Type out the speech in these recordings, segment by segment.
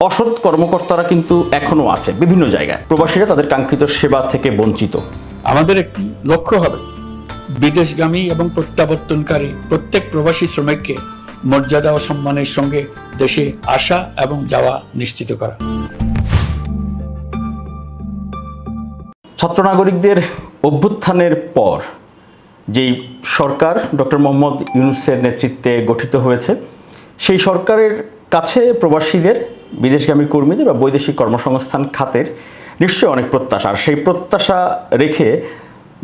অসৎ কর্মকর্তারা কিন্তু এখনও আছে বিভিন্ন জায়গায়। প্রবাসীরা তাদের কাঙ্ক্ষিত সেবা থেকে বঞ্চিত। আমাদের একটি লক্ষ্য হবে বিদেশগামী এবং প্রত্যাবর্তনকারী প্রত্যেক প্রবাসী শ্রমিককে মর্যাদা ও সম্মানের সঙ্গে দেশে আসা এবং যাওয়া নিশ্চিত করা। ছাত্র নাগরিকদের অভ্যুত্থানের পর যেই সরকার ডক্টর মোহাম্মদ ইউনুসের নেতৃত্বে গঠিত হয়েছে সেই সরকারের কাছে প্রবাসীদের বিদেশগামী কর্মীদের বা বৈদেশিক কর্মসংস্থান খাতের নিশ্চয়ই অনেক প্রত্যাশা। আর সেই প্রত্যাশা রেখে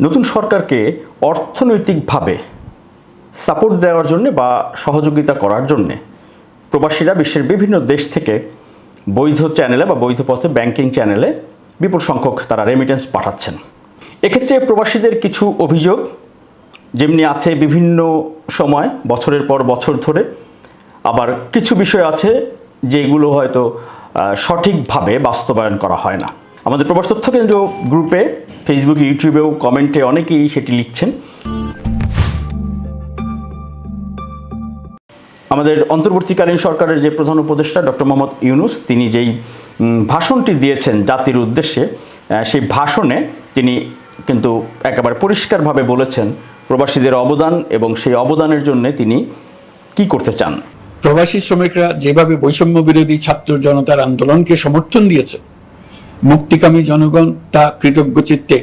নতুন সরকারকে অর্থনৈতিকভাবে সাপোর্ট দেওয়ার জন্যে বা সহযোগিতা করার জন্যে প্রবাসীরা বিশ্বের বিভিন্ন দেশ থেকে বৈধ চ্যানেলে বা বৈধ পথে ব্যাংকিং চ্যানেলে বিপুল সংখ্যক তারা রেমিটেন্স পাঠাচ্ছেন। এক্ষেত্রে প্রবাসীদের কিছু অভিযোগ, যেমনি আছে বিভিন্ন সময়, বছরের পর বছর ধরে। আবার কিছু বিষয় আছে যেগুলো হয়তো সঠিকভাবে বাস্তবায়ন করা হয় না। আমাদের প্রবাস তথ্য কেন্দ্র গ্রুপে ফেসবুকে ইউটিউবেও কমেন্টে অনেকেই সেটি লিখছেন। আমাদের অন্তর্বর্তীকালীন সরকারের যে প্রধান উপদেষ্টা ডক্টর মোহাম্মদ ইউনুস, তিনি যেই ভাষণটি দিয়েছেন জাতির উদ্দেশ্যে সেই ভাষণে তিনি কিন্তু একেবারে পরিষ্কারভাবে বলেছেন, প্রবাসীদের অবদান এবং সেই অবদানের জন্য তিনি কি করতে চান। প্রবাসী শ্রমিকরা যেভাবে বৈষম্য বিরোধী ছাত্র জনতার আন্দোলনকে সমর্থন দিয়েছে, মুক্তিকামী জনগণ তা কৃতজ্ঞ চিত্তে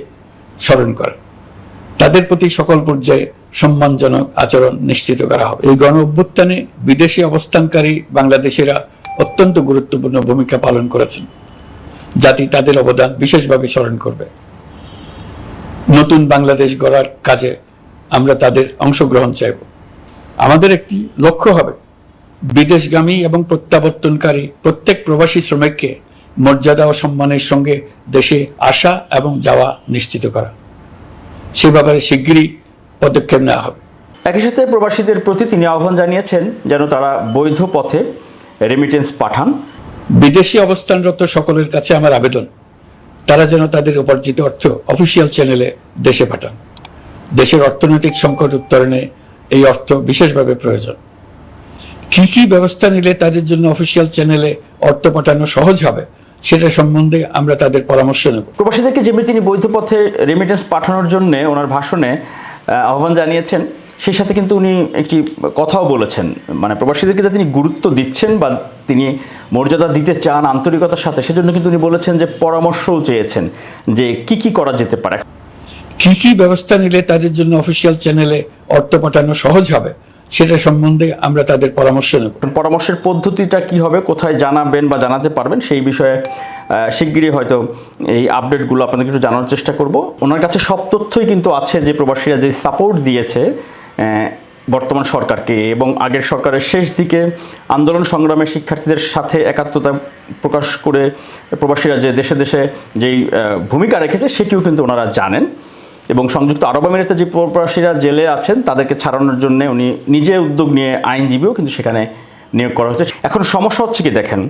স্মরণ করে। তাদের প্রতি সকল পর্যায়ে সম্মানজনক আচরণ নিশ্চিত করা হবে। এই গণ অভ্যুত্থানে বিদেশি অবস্থানকারী বাংলাদেশিরা অত্যন্ত গুরুত্বপূর্ণ ভূমিকা পালন করেছেন। জাতি তাদের অবদান বিশেষভাবে স্মরণ করবে। নতুন বাংলাদেশ গড়ার কাজে আমরা তাদের অংশগ্রহণ চাইব। আমাদের একটি লক্ষ্য হবে বিদেশগামী এবং প্রত্যাবর্তনকারী প্রত্যেক প্রবাসী শ্রমিককে মর্যাদা ও সম্মানের সঙ্গে দেশে আসা এবং যাওয়া নিশ্চিত করা। সে ব্যাপারে শিগগিরই পদক্ষেপ নেওয়া হবে। একই সাথে প্রবাসীদের প্রতি তিনি আহ্বান জানিয়েছেন যেন তারা বৈধ পথে রেমিটেন্স পাঠান। বিদেশি অবস্থানরত সকলের কাছে আমার আবেদন। তারা যেন তাদের উপার্জিত অর্থ অফিসিয়াল চ্যানেলে দেশে পাঠান। দেশের অর্থনৈতিক সংকট উত্তরণে এই অর্থ বিশেষভাবে প্রয়োজন। কি কি ব্যবস্থা নিলে তাদের জন্য অফিসিয়াল চ্যানেলে অর্থ পাঠানো সহজ হবে সেটা সম্বন্ধে আমরা তাদের পরামর্শ নেব। প্রবাসীদেরকে যেমনি তিনি বৈধ পথে রেমিটেন্স পাঠানোর জন্য ওনার ভাষণে আহ্বান জানিয়েছেন সেই সাথে কিন্তু উনি একটি কথাও বলেছেন। মানে প্রবাসীদেরকে যে তিনি গুরুত্ব দিচ্ছেন বা তিনি মর্যাদা দিতে চান আন্তরিকতার সাথে সেজন্য কিন্তু উনি বলেছেন যে পরামর্শও চেয়েছেন যে কি কি করা যেতে পারে। কি কি ব্যবস্থা নিলে তাদের জন্য অফিসিয়াল চ্যানেলে অর্থ পাঠানো সহজ হবে সেটা সম্বন্ধে আমরা তাদের পরামর্শ নেব। পরামর্শের পদ্ধতিটা কি হবে, কোথায় জানাবেন বা জানাতে পারবেন, সেই বিষয়ে শিগগিরই হয়তো এই আপডেটগুলো আপনাদেরকে একটু জানানোর চেষ্টা করব। ওনার কাছে সব তথ্যই কিন্তু আছে যে প্রবাসীরা যে সাপোর্ট দিয়েছে বর্তমান সরকারকে এবং আগের সরকারের শেষ দিকে আন্দোলন সংগ্রামে শিক্ষার্থীদের সাথে একাত্মতা প্রকাশ করে প্রবাসীরা যে দেশে দেশে যেই ভূমিকা রেখেছে, সেটিও কিন্তু ওনারা জানেন। এবং সংযুক্ত আরব আমিরাতে যে প্রবাসীরা জেলে আছেন, তাদেরকে ছাড়ানোর জন্য উনি নিজে উদ্যোগ নিয়ে আইনজীবীও কিন্তু সেখানে নিয়োগ করা হচ্ছে এখন সমস্যা হচ্ছে কি দেখেন,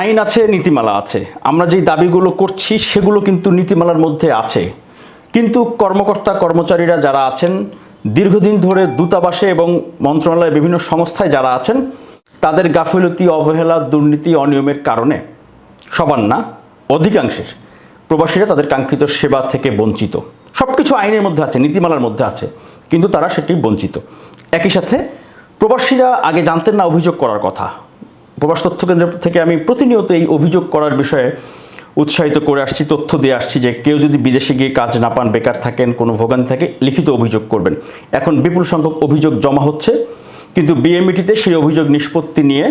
আইন আছে, নীতিমালা আছে। আমরা যেই দাবিগুলো করছি, সেগুলো কিন্তু নীতিমালার মধ্যে আছে। কিন্তু কর্মকর্তা, কর্মচারীরা যারা আছেন, দীর্ঘদিন ধরে দূতাবাসে এবং মন্ত্রণালয়ের বিভিন্ন সংস্থায় যারা আছেন, তাদের গাফিলতি, অবহেলা, দুর্নীতি, অনিয়মের কারণে সবার না, অধিকাংশের। প্রবাসীরা তাদের কাঙ্ক্ষিত সেবা থেকে বঞ্চিত। সব কিছু আইনের মধ্যে আছে, নীতিমালার মধ্যে আছে, কিন্তু তারা সেটি বঞ্চিত। একই সাথে প্রবাসীরা আগে জানতেন না অভিযোগ করার কথা। প্রবাস তথ্য কেন্দ্র থেকে আমি প্রতিনিয়ত এই অভিযোগ করার বিষয়ে উৎসাহিত করে আসছি, তথ্য দিয়ে আসছি যে কেউ যদি বিদেশে গিয়ে কাজ না পান, বেকার থাকেন, কোনো ভোগান্তি থাকে, লিখিত অভিযোগ করবেন। এখন বিপুল সংখ্যক অভিযোগ জমা হচ্ছে, কিন্তু বিএমইটিতে সেই অভিযোগ নিষ্পত্তি নিয়ে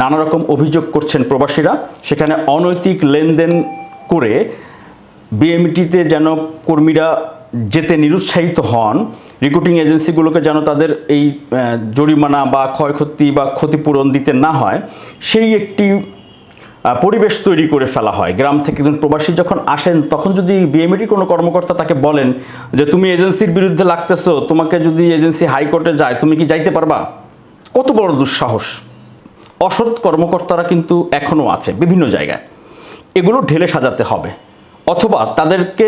নানা রকম অভিযোগ করছেন প্রবাসীরা। সেখানে অনৈতিক লেনদেন করে বিএমটিতে যেন কর্মীরা যেতে নিরুৎসাহিত হন রিক্রুটিং এজেন্সিগুলোকে যেন তাদের এই জরিমানা বা ক্ষয়ক্ষতি বা ক্ষতিপূরণ দিতে না হয়, সেই একটি পরিবেশ তৈরি করে ফেলা হয়। গ্রাম থেকে একজন প্রবাসী যখন আসেন, তখন যদি বিএমইটির কোনো কর্মকর্তা তাকে বলেন যে, তুমি এজেন্সির বিরুদ্ধে লাগতেছো, তোমাকে যদি এজেন্সি হাইকোর্টে যায়, তুমি কি যাইতে পারবা? কত বড় দুঃসাহস। অসৎ কর্মকর্তারা কিন্তু এখনও আছে বিভিন্ন জায়গায়। এগুলো ঢেলে সাজাতে হবে। অথবা তাদেরকে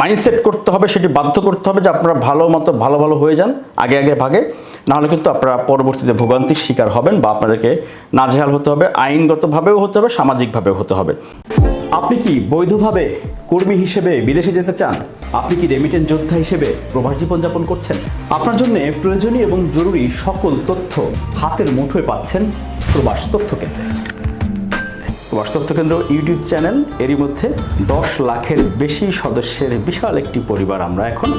মাইন্ডসেট করতে হবে, সেটি বাধ্য করতে হবে যে আপনারা ভালো মতো ভালো ভালো হয়ে যান, আগে আগে ভাগে। নাহলে কিন্তু আপনারা পরবর্তীতে ভোগান্তির শিকার হবেন বা আপনাদেরকে নাজেহাল হতে হবে, আইনগতভাবেও হতে হবে, সামাজিকভাবেও হতে হবে। আপনি কি বৈধভাবে কর্মী হিসেবে বিদেশে যেতে চান? আপনি কি রেমিটেন্স যোদ্ধা হিসেবে প্রবাস জীবনযাপন করছেন? আপনার জন্য প্রয়োজনীয় এবং জরুরি সকল তথ্য হাতের মুঠোয় পাচ্ছেন প্রবাস তথ্য কেন্দ্রে। প্রবাস কেন্দ্র ইউটিউব চ্যানেল। এরই মধ্যে দশ লাখের বেশি সদস্যের বিশাল একটি পরিবার আমরা এখন